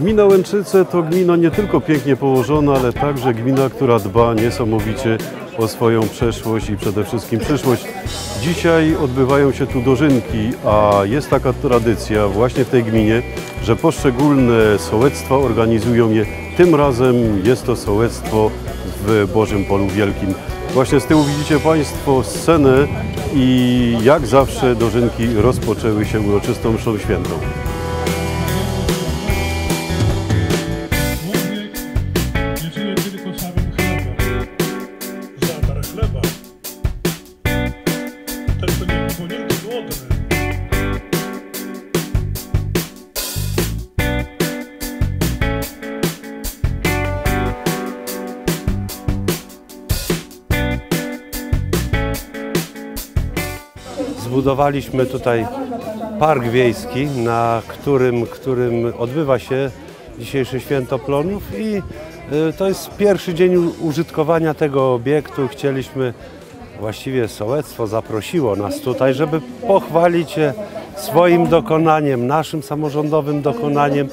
Gmina Łęczyce to gmina nie tylko pięknie położona, ale także gmina, która dba niesamowicie o swoją przeszłość i przede wszystkim przyszłość. Dzisiaj odbywają się tu dożynki, a jest taka tradycja właśnie w tej gminie, że poszczególne sołectwa organizują je. Tym razem jest to sołectwo w Bożym Polu Wielkim. Właśnie z tyłu widzicie Państwo scenę i jak zawsze dożynki rozpoczęły się uroczystą mszą świętą. Zabar chleba. Tylko nie. Zbudowaliśmy tutaj park wiejski, na którym, którym odbywa się dzisiejsze święto plonów i y, to jest pierwszy dzień użytkowania tego obiektu. Chcieliśmy, właściwie sołectwo zaprosiło nas tutaj, żeby pochwalić się swoim dokonaniem, naszym samorządowym dokonaniem.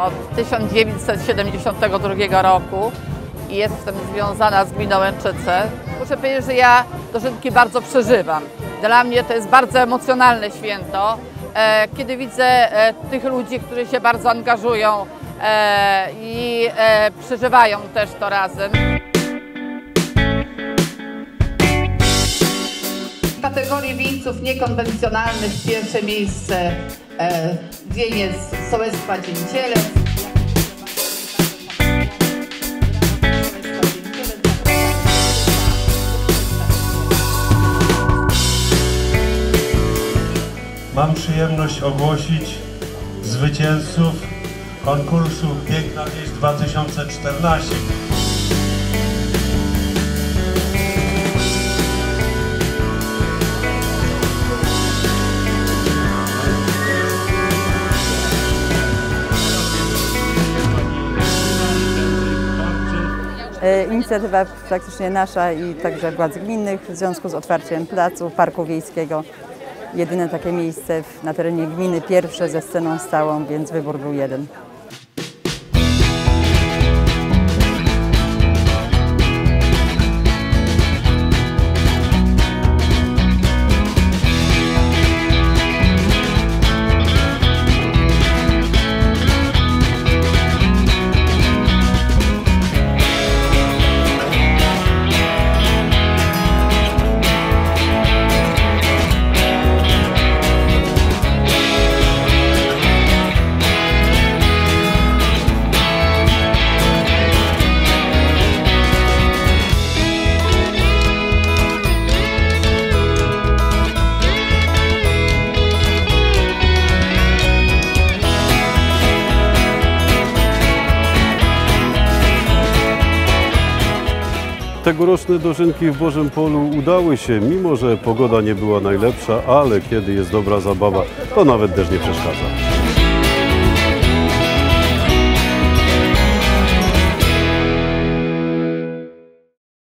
Od 1972 roku i jestem związana z gminą Łęczyce. Muszę powiedzieć, że ja dożynki bardzo przeżywam. Dla mnie to jest bardzo emocjonalne święto, e, kiedy widzę e, tych ludzi, którzy się bardzo angażują e, i przeżywają też to razem. W kategorii wieńców niekonwencjonalnych pierwsze miejsce wieniec Sołectwa Dzięcielec. Mam przyjemność ogłosić zwycięzców konkursu Piękna Wieś 2014. Inicjatywa praktycznie nasza i także władz gminnych w związku z otwarciem placu Parku Wiejskiego. Jedyne takie miejsce na terenie gminy, pierwsze ze sceną stałą, więc wybór był jeden. Tegoroczne dożynki w Bożym Polu udały się, mimo że pogoda nie była najlepsza, ale kiedy jest dobra zabawa, to nawet deszcz nie przeszkadza.